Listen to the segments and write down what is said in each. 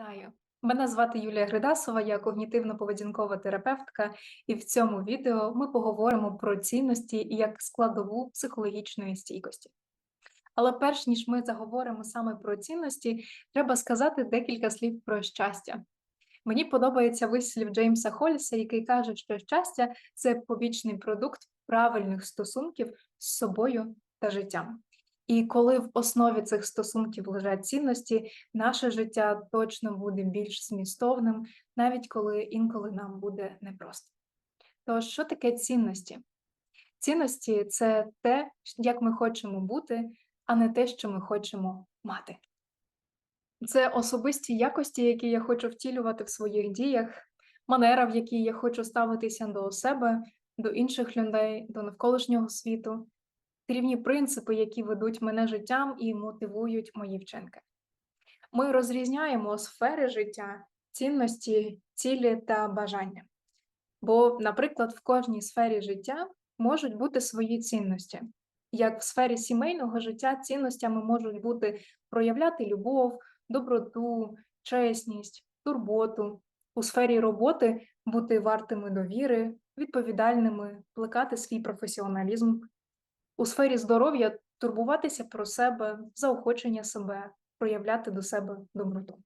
Вітаю! Мене звати Юлія Гридасова, я когнітивно-поведінкова терапевтка, і в цьому відео ми поговоримо про цінності як складову психологічної стійкості. Але перш ніж ми заговоримо саме про цінності, треба сказати декілька слів про щастя. Мені подобається вислів Джеймса Холліса, який каже, що щастя це побічний продукт правильних стосунків з собою та життям. І коли в основі цих стосунків лежать цінності, наше життя точно буде більш змістовним, навіть коли інколи нам буде непросто. Тож, що таке цінності? Цінності це те, як ми хочемо бути, а не те, що ми хочемо мати. Це особисті якості, які я хочу втілювати в своїх діях, манера, в якій я хочу ставитися до себе, до інших людей, до навколишнього світу, керівні принципи, які ведуть мене життям і мотивують мої вчинки. Ми розрізняємо сфери життя, цінності, цілі та бажання. Бо, наприклад, в кожній сфері життя можуть бути свої цінності. Як в сфері сімейного життя цінностями можуть бути проявляти любов, доброту, чесність, турботу, у сфері роботи бути вартими довіри, відповідальними, плекати свій професіоналізм, у сфері здоров'я турбуватися про себе, заохочення себе, проявляти до себе доброту.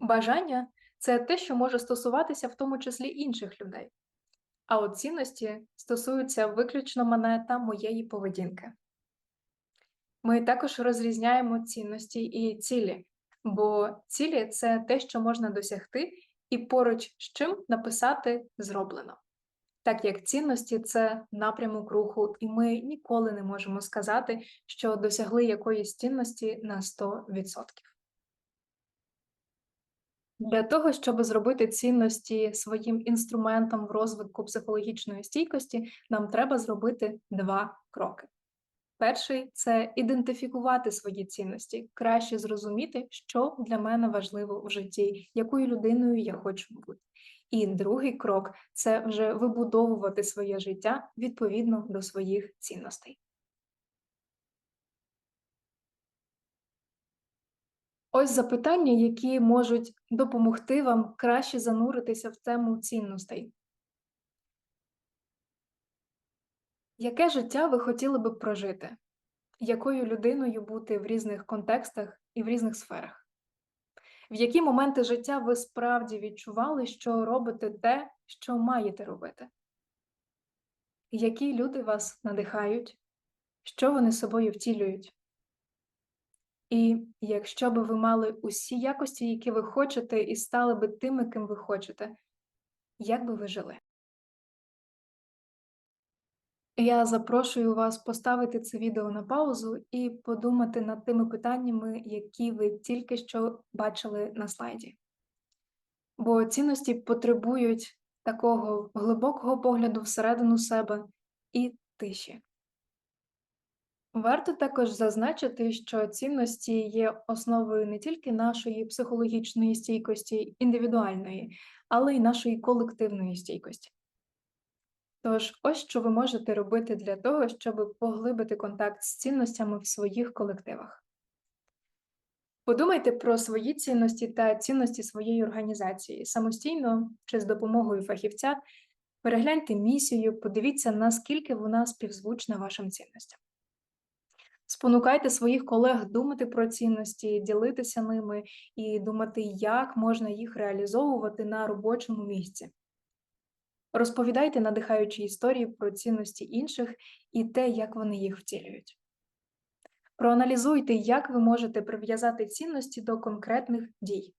Бажання це те, що може стосуватися в тому числі інших людей. А от цінності стосуються виключно мене та моєї поведінки. Ми також розрізняємо цінності і цілі, бо цілі це те, що можна досягти, і поруч з чим написати зроблено так як цінності це напрямок руху, і ми ніколи не можемо сказати, що досягли якоїсь цінності на 100%. Для того, щоб зробити цінності своїм інструментом в розвитку психологічної стійкості, нам треба зробити два кроки. Перший це ідентифікувати свої цінності, краще зрозуміти, що для мене важливо в житті, якою людиною я хочу бути. І другий крок це вже вибудовувати своє життя відповідно до своїх цінностей. Ось запитання, які можуть допомогти вам краще зануритися в тему цінностей. Яке життя ви хотіли би прожити? Якою людиною бути в різних контекстах і в різних сферах? В які моменти життя ви справді відчували, що робите те, що маєте робити? Які люди вас надихають, що вони собою втілюють? І якщо би ви мали усі якості, які ви хочете, і стали би тими, ким ви хочете, як би ви жили? Я запрошую вас поставити це відео на паузу і подумати над тими питаннями, які ви тільки що бачили на слайді. Бо цінності потребують такого глибокого погляду всередину себе і тиші. Варто також зазначити, що цінності є основою не тільки нашої психологічної стійкості індивідуальної, але й нашої колективної стійкості. Тож, ось що ви можете робити для того, щоб поглибити контакт з цінностями в своїх колективах. Подумайте про свої цінності та цінності своєї організації самостійно чи з допомогою фахівця. Перегляньте місію, подивіться, наскільки вона співзвучна вашим цінностям. Спонукайте своїх колег думати про цінності, ділитися ними і думати, як можна їх реалізовувати на робочому місці. Розповідайте надихаючі історії про цінності інших і те, як вони їх втілюють. Проаналізуйте, як ви можете прив'язати цінності до конкретних дій.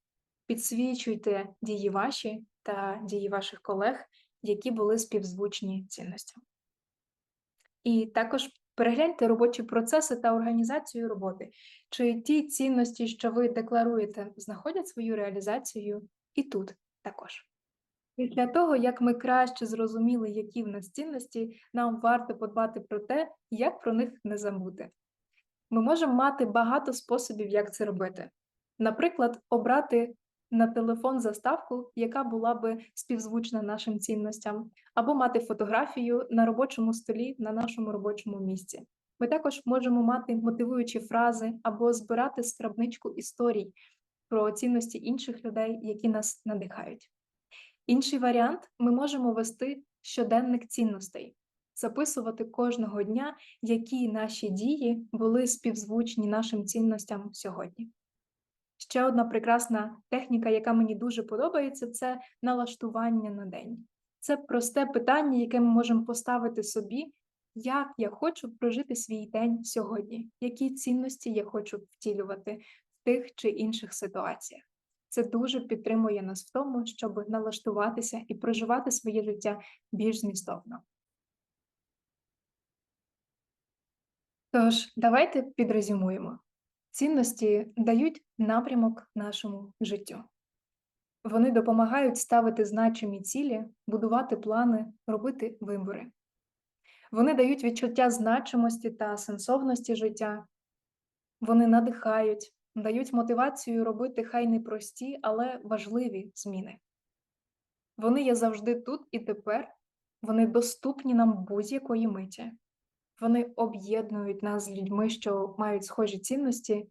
Підсвічуйте дії ваші та дії ваших колег, які були співзвучні цінностям. І також перегляньте робочі процеси та організацію роботи, чи ті цінності, що ви декларуєте, знаходять свою реалізацію і тут також. Після того, як ми краще зрозуміли, які в нас цінності, нам варто подбати про те, як про них не забути. Ми можемо мати багато способів, як це робити. Наприклад, обрати на телефон заставку, яка була би співзвучна нашим цінностям, або мати фотографію на робочому столі на нашому робочому місці. Ми також можемо мати мотивуючі фрази або збирати скарбничку історій про цінності інших людей, які нас надихають. Інший варіант ми можемо вести щоденник цінностей, записувати кожного дня, які наші дії були співзвучні нашим цінностям сьогодні. Ще одна прекрасна техніка, яка мені дуже подобається, це налаштування на день. Це просте питання, яке ми можемо поставити собі, як я хочу прожити свій день сьогодні, які цінності я хочу втілювати в тих чи інших ситуаціях. Це дуже підтримує нас в тому, щоб налаштуватися і проживати своє життя більш змістовно. Тож, давайте підрезюмуємо. Цінності дають напрямок нашому життю. Вони допомагають ставити значимі цілі, будувати плани, робити вибори. Вони дають відчуття значимості та сенсовності життя. Вони надихають, дають мотивацію робити хай не прості, але важливі зміни. Вони є завжди тут і тепер, вони доступні нам будь-якої миті. Вони об'єднують нас з людьми, що мають схожі цінності,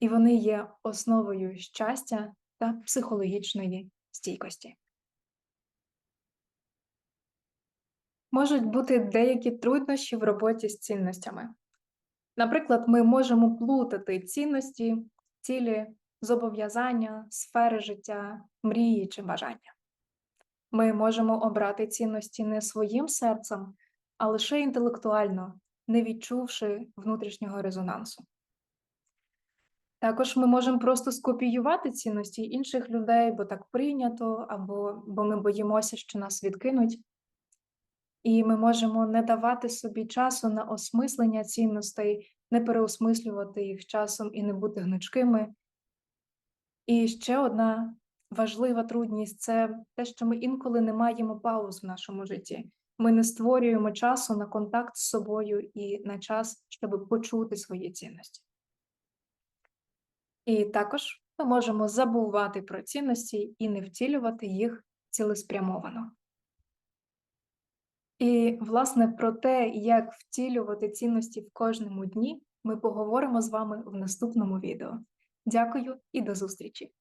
і вони є основою щастя та психологічної стійкості. Можуть бути деякі труднощі в роботі з цінностями. Наприклад, ми можемо плутати цінності, цілі, зобов'язання, сфери життя, мрії чи бажання. Ми можемо обрати цінності не своїм серцем, а лише інтелектуально, не відчувши внутрішнього резонансу. Також ми можемо просто скопіювати цінності інших людей, бо так прийнято, або бо ми боїмося, що нас відкинуть. І ми можемо не давати собі часу на осмислення цінностей, не переосмислювати їх часом і не бути гнучкими. І ще одна важлива трудність це те, що ми інколи не маємо пауз в нашому житті. Ми не створюємо часу на контакт з собою і на час, щоб почути свої цінності. І також ми можемо забувати про цінності і не втілювати їх цілеспрямовано. І, власне, про те, як втілювати цінності в кожному дні, ми поговоримо з вами в наступному відео. Дякую і до зустрічі!